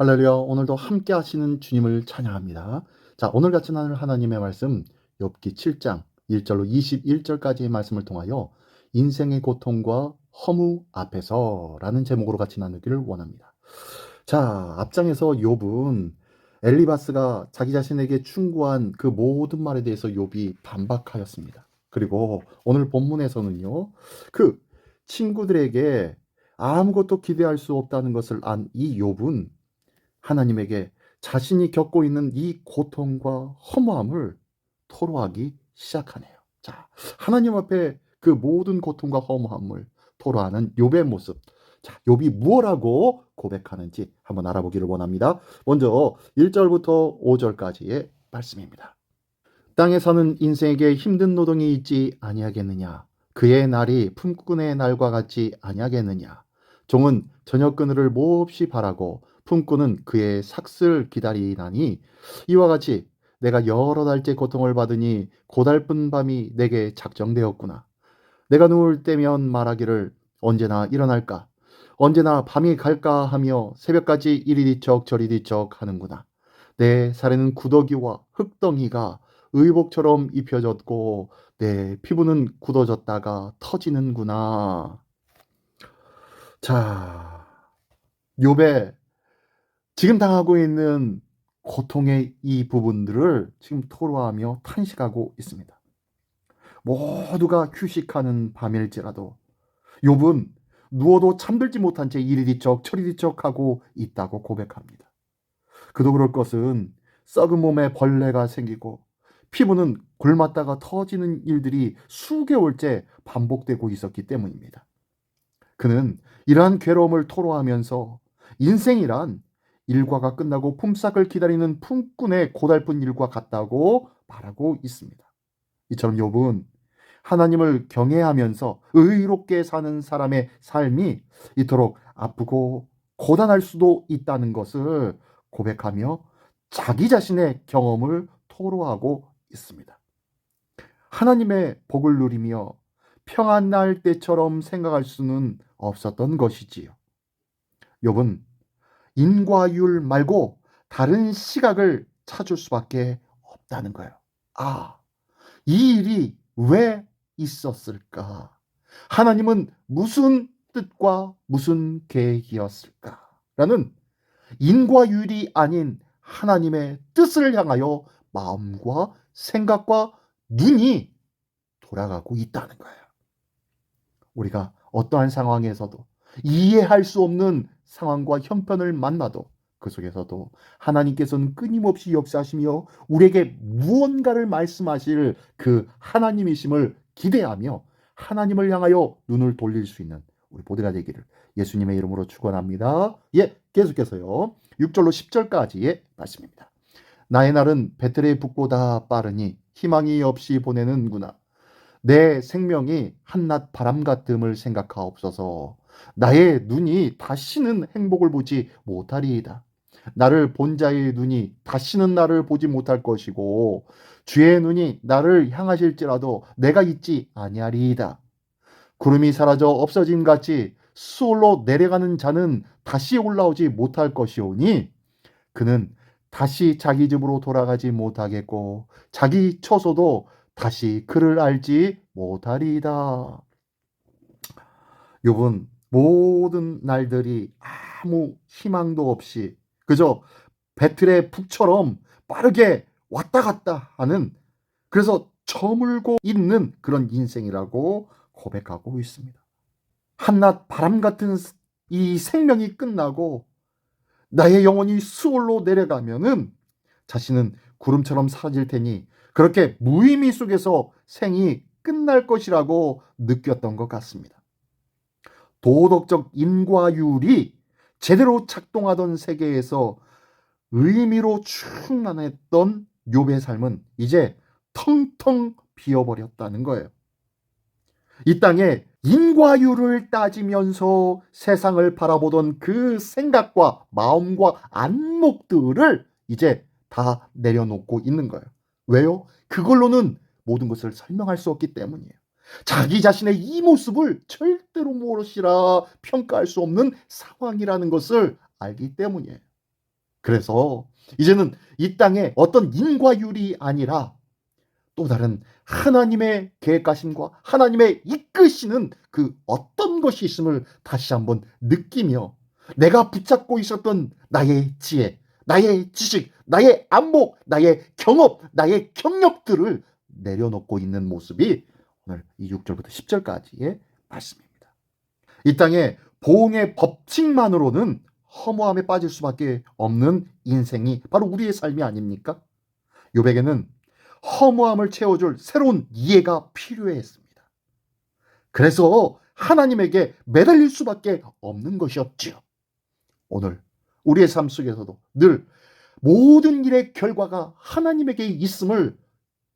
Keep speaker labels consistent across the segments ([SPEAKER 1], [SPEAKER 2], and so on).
[SPEAKER 1] 할렐루야. 오늘도 함께 하시는 주님을 찬양합니다. 자, 오늘 같이 나눌 하나님의 말씀 욥기 7장 1절로 21절까지의 말씀을 통하여 인생의 고통과 허무 앞에서라는 제목으로 같이 나누기를 원합니다. 자, 앞장에서 욥은 엘리바스가 자기 자신에게 충고한 그 모든 말에 대해서 욥이 반박하였습니다. 그리고 오늘 본문에서는요. 그 친구들에게 아무것도 기대할 수 없다는 것을 안 이 욥은 하나님에게 자신이 겪고 있는 이 고통과 허무함을 토로하기 시작하네요. 자, 하나님 앞에 그 모든 고통과 허무함을 토로하는 욥의 모습. 자, 욥이 무엇라고 고백하는지 한번 알아보기를 원합니다. 먼저 1절부터 5절까지의 말씀입니다. 땅에 사는 인생에게 힘든 노동이 있지 아니하겠느냐? 그의 날이 품꾼의 날과 같지 아니하겠느냐? 종은 저녁 그늘을 몹시 바라고 품꾼은 그의 삭슬 기다리나니 이와 같이 내가 여러 달째 고통을 받으니 고달픈 밤이 내게 작정되었구나. 내가 누울 때면 말하기를 언제나 일어날까? 언제나 밤이 갈까 하며 새벽까지 이리 뒤척 저리 뒤척 하는구나. 내 살에는 구더기와 흙덩이가 의복처럼 입혀졌고 내 피부는 굳어졌다가 터지는구나. 자, 욥의 지금 당하고 있는 고통의 이 부분들을 지금 토로하며 탄식하고 있습니다. 모두가 휴식하는 밤일지라도 욥은 누워도 잠들지 못한 채 이리 뒤척 저리 뒤척하고 있다고 고백합니다. 그도 그럴 것은 썩은 몸에 벌레가 생기고 피부는 굶었다가 터지는 일들이 수개월째 반복되고 있었기 때문입니다. 그는 이러한 괴로움을 토로하면서 인생이란 일과가 끝나고 품삯을 기다리는 품꾼의 고달픈 일과 같다고 말하고 있습니다. 이처럼 욥은 하나님을 경외하면서 의롭게 사는 사람의 삶이 이토록 아프고 고단할 수도 있다는 것을 고백하며 자기 자신의 경험을 토로하고 있습니다. 하나님의 복을 누리며 평안 날 때처럼 생각할 수는 없었던 것이지요. 욥은 인과율 말고 다른 시각을 찾을 수밖에 없다는 거예요. 아, 이 일이 왜 있었을까? 하나님은 무슨 뜻과 무슨 계획이었을까? 라는 인과율이 아닌 하나님의 뜻을 향하여 마음과 생각과 눈이 돌아가고 있다는 거예요. 우리가 어떠한 상황에서도 이해할 수 없는 상황과 형편을 만나도 그 속에서도 하나님께서는 끊임없이 역사하시며 우리에게 무언가를 말씀하실 그 하나님이심을 기대하며 하나님을 향하여 눈을 돌릴 수 있는 우리 모두가 되기를 예수님의 이름으로 축원합니다. 예, 계속해서요. 6절로 10절까지의 말씀입니다. 나의 날은 배틀에 붙고다 빠르니 희망이 없이 보내는구나. 내 생명이 한낮 바람 같음을 생각하옵소서. 나의 눈이 다시는 행복을 보지 못하리이다. 나를 본 자의 눈이 다시는 나를 보지 못할 것이고 주의 눈이 나를 향하실지라도 내가 있지 아니하리이다. 구름이 사라져 없어진 같이 수월로 내려가는 자는 다시 올라오지 못할 것이오니 그는 다시 자기 집으로 돌아가지 못하겠고 자기 처소도 다시 그를 알지 못하리이다. 욥은 모든 날들이 아무 희망도 없이 그저 배틀의 북처럼 빠르게 왔다 갔다 하는 그래서 저물고 있는 그런 인생이라고 고백하고 있습니다. 한낮 바람 같은 이 생명이 끝나고 나의 영혼이 수월로 내려가면은 자신은 구름처럼 사라질 테니 그렇게 무의미 속에서 생이 끝날 것이라고 느꼈던 것 같습니다. 도덕적 인과율이 제대로 작동하던 세계에서 의미로 충만했던 욥의 삶은 이제 텅텅 비어버렸다는 거예요. 이 땅에 인과율을 따지면서 세상을 바라보던 그 생각과 마음과 안목들을 이제 다 내려놓고 있는 거예요. 왜요? 그걸로는 모든 것을 설명할 수 없기 때문이에요. 자기 자신의 이 모습을 절대로 무엇이라 평가할 수 없는 상황이라는 것을 알기 때문이에요. 그래서 이제는 이 땅에 어떤 인과율이 아니라 또 다른 하나님의 계획하심과 하나님의 이끄시는 그 어떤 것이 있음을 다시 한번 느끼며 내가 붙잡고 있었던 나의 지혜, 나의 지식, 나의 안목, 나의 경업, 나의 경력들을 내려놓고 있는 모습이 오늘 이 6절부터 10절까지의 말씀입니다. 이 땅에 보응의 법칙만으로는 허무함에 빠질 수밖에 없는 인생이 바로 우리의 삶이 아닙니까? 요백에는 허무함을 채워줄 새로운 이해가 필요했습니다. 그래서 하나님에게 매달릴 수밖에 없는 것이었지요. 오늘 우리의 삶 속에서도 늘 모든 일의 결과가 하나님에게 있음을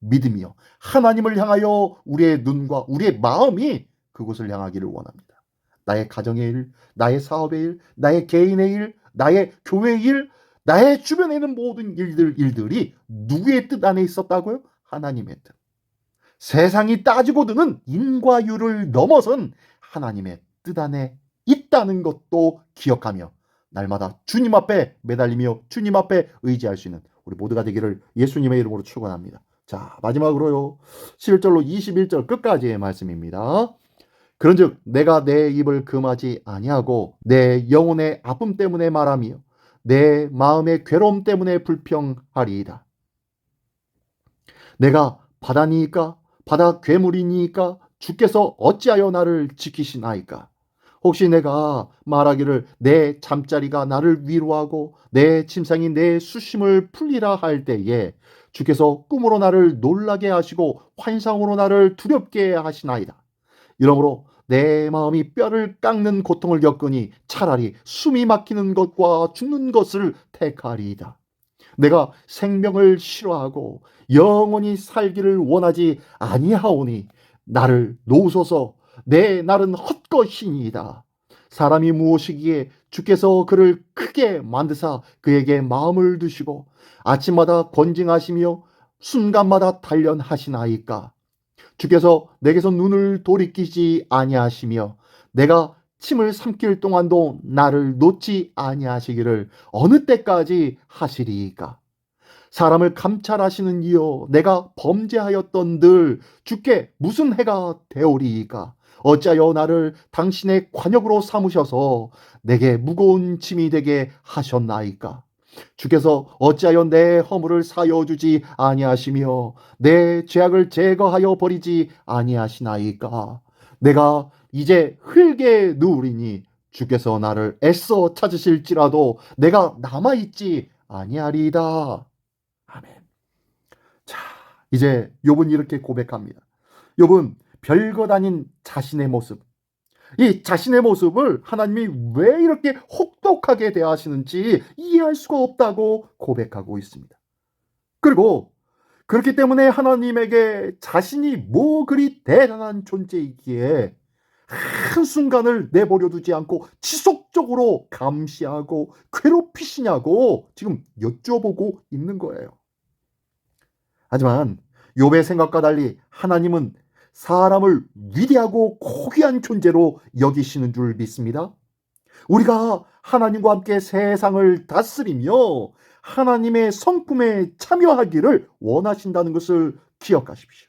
[SPEAKER 1] 믿으며 하나님을 향하여 우리의 눈과 우리의 마음이 그곳을 향하기를 원합니다. 나의 가정의 일, 나의 사업의 일, 나의 개인의 일, 나의 교회의 일, 나의 주변에 있는 모든 일들, 일들이 누구의 뜻 안에 있었다고요? 하나님의 뜻. 세상이 따지고 드는 인과율을 넘어선 하나님의 뜻 안에 있다는 것도 기억하며 날마다 주님 앞에 매달리며 주님 앞에 의지할 수 있는 우리 모두가 되기를 예수님의 이름으로 축원합니다. 자, 마지막으로요. 11절로 21절 끝까지의 말씀입니다. 그런즉 내가 내 입을 금하지 아니하고 내 영혼의 아픔 때문에 말하며 내 마음의 괴로움 때문에 불평하리이다. 내가 바다니까 바다 괴물이니까 주께서 어찌하여 나를 지키시나이까 혹시 내가 말하기를 내 잠자리가 나를 위로하고 내 침상이 내 수심을 풀리라 할 때에 주께서 꿈으로 나를 놀라게 하시고 환상으로 나를 두렵게 하시나이다. 이러므로 내 마음이 뼈를 깎는 고통을 겪으니 차라리 숨이 막히는 것과 죽는 것을 택하리이다. 내가 생명을 싫어하고 영원히 살기를 원하지 아니하오니 나를 놓으소서 내 날은 헛것이니이다. 사람이 무엇이기에 주께서 그를 크게 만드사 그에게 마음을 두시고 아침마다 권징하시며 순간마다 단련하시나이까. 주께서 내게서 눈을 돌이키지 아니하시며 내가 침을 삼킬 동안도 나를 놓지 아니하시기를 어느 때까지 하시리이까. 사람을 감찰하시는 이여 내가 범죄하였던 들 주께 무슨 해가 되오리이까. 어찌하여 나를 당신의 관역으로 삼으셔서 내게 무거운 짐이 되게 하셨나이까? 주께서 어찌하여 내 허물을 사여 주지 아니하시며 내 죄악을 제거하여 버리지 아니하시나이까? 내가 이제 흙에 누우리니 주께서 나를 애써 찾으실지라도 내가 남아 있지 아니하리이다. 아멘. 자, 이제 욥은 이렇게 고백합니다. 욥은 별것 아닌 자신의 모습, 이 자신의 모습을 하나님이 왜 이렇게 혹독하게 대하시는지 이해할 수가 없다고 고백하고 있습니다. 그리고 그렇기 때문에 하나님에게 자신이 뭐 그리 대단한 존재이기에 한순간을 내버려 두지 않고 지속적으로 감시하고 괴롭히시냐고 지금 여쭤보고 있는 거예요. 하지만 욥의 생각과 달리 하나님은 사람을 위대하고 고귀한 존재로 여기시는 줄 믿습니다. 우리가 하나님과 함께 세상을 다스리며 하나님의 성품에 참여하기를 원하신다는 것을 기억하십시오.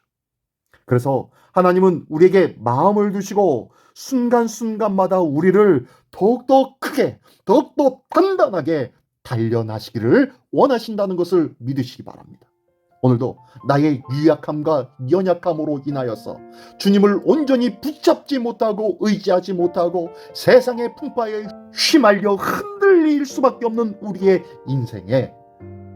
[SPEAKER 1] 그래서 하나님은 우리에게 마음을 두시고 순간순간마다 우리를 더욱더 크게, 더욱더 단단하게 단련하시기를 원하신다는 것을 믿으시기 바랍니다. 오늘도 나의 유약함과 연약함으로 인하여서 주님을 온전히 붙잡지 못하고 의지하지 못하고 세상의 풍파에 휘말려 흔들릴 수밖에 없는 우리의 인생에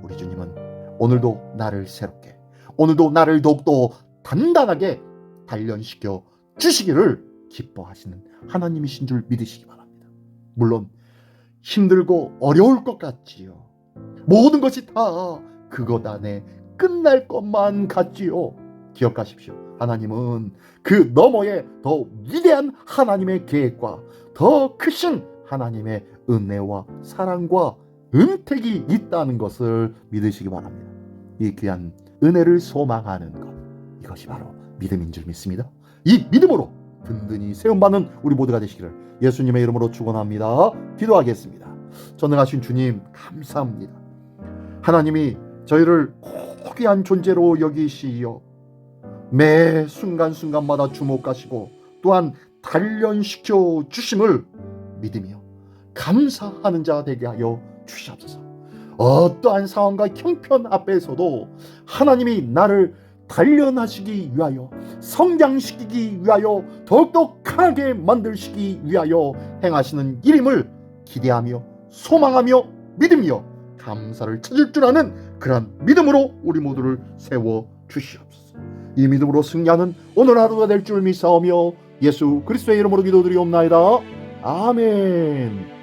[SPEAKER 1] 우리 주님은 오늘도 나를 새롭게 오늘도 나를 더욱더 단단하게 단련시켜 주시기를 기뻐하시는 하나님이신 줄 믿으시기 바랍니다. 물론 힘들고 어려울 것 같지요. 모든 것이 다 그것 안에 끝날 것만 같지요. 기억하십시오. 하나님은 그 너머에 더 위대한 하나님의 계획과 더 크신 하나님의 은혜와 사랑과 은택이 있다는 것을 믿으시기 바랍니다. 이 귀한 은혜를 소망하는 것 이것이 바로 믿음인 줄 믿습니다. 이 믿음으로 든든히 세움받는 우리 모두가 되시기를 예수님의 이름으로 축원합니다. 기도하겠습니다. 전능하신 주님 감사합니다. 하나님이 저희를 고귀한 존재로 여기시어 매 순간순간마다 주목하시고 또한 단련시켜 주심을 믿으며 감사하는 자 되게 하여 주시옵소서. 어떠한 상황과 형편 앞에서도 하나님이 나를 단련하시기 위하여 성장시키기 위하여 더욱더 강하게 만들시기 위하여 행하시는 일임을 기대하며 소망하며 믿으며 감사를 찾을 줄 아는 그러한 믿음으로 우리 모두를 세워 주시옵소서. 이 믿음으로 승리하는 오늘 하루가 될 줄 믿사오며 예수 그리스도의 이름으로 기도드리옵나이다. 아멘.